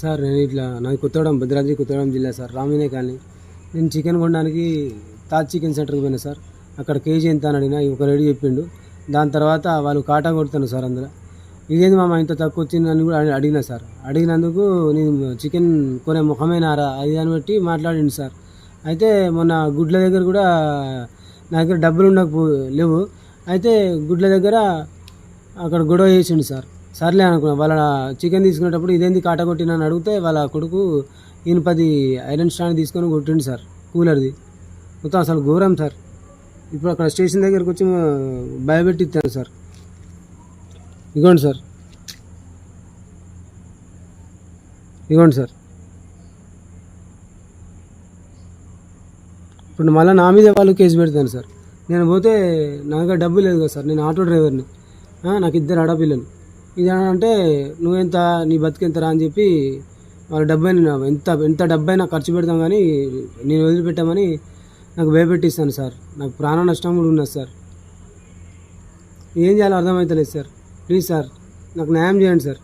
Sir నేను ఇట్లా నాది కొత్తగూడెం భద్రాద్రి కొత్తగూడెం జిల్లా సార్ రామినే కాలనీ. నేను చికెన్ కొనడానికి తాజ్ చికెన్ సెంటర్కి పోయినా సార్. అక్కడ కేజీ ఎంత అని అడిగినా ఒక రెడీ చెప్పిండు. దాని తర్వాత వాళ్ళు కాటా కొడుతాను సార్ అందులో. ఇదేంది మామ ఇంత తక్కువ వచ్చిందని కూడా అడిగినా సార్. అడిగినందుకు నేను చికెన్ కొనే ముఖమేనారా అది దాన్ని బట్టి మాట్లాడిండు సార్. అయితే మొన్న గుడ్ల దగ్గర కూడా నా దగ్గర డబ్బులు ఉండకపో లేవు. అయితే గుడ్ల దగ్గర అక్కడ గొడవ చేసిండు సార్. సర్లే అనుకున్నా. వాళ్ళ చికెన్ తీసుకునేటప్పుడు ఇదేంది కాట కొట్టినని అడిగితే వాళ్ళ కొడుకు ఇనుపది పది ఐరన్ స్టాండ్ తీసుకొని కొట్టిండు సార్ కూలర్ది. మొత్తం అసలు ఘోరం సార్. ఇప్పుడు అక్కడ స్టేషన్ దగ్గరకు వచ్చి భయపెట్టి భయపెట్టిస్తాను సార్. ఇగోండి సార్. ఇగోండి సార్. ఇప్పుడు మళ్ళీ నా మీద వాళ్ళు కేసు పెడతాను సార్. నేను పోతే నాకు డబ్బు లేదు కదా సార్. నేను ఆటో డ్రైవర్ని. నాకు ఇద్దరు ఆడపిల్లలు. ఇది అంటే నువ్వెంత నీ బతికెంతరా అని చెప్పి వాళ్ళ డబ్బైనా ఎంత ఎంత డబ్బైనా ఖర్చు పెడతాం కానీ నేను వదిలిపెట్టామని నాకు భయపెట్టిస్తాను సార్. నాకు ప్రాణ నష్టం కూడా ఉన్నది సార్. ఏం చేయాలో అర్థమవుతలేదు సార్. ప్లీజ్ సార్ నాకు న్యాయం చేయండి సార్.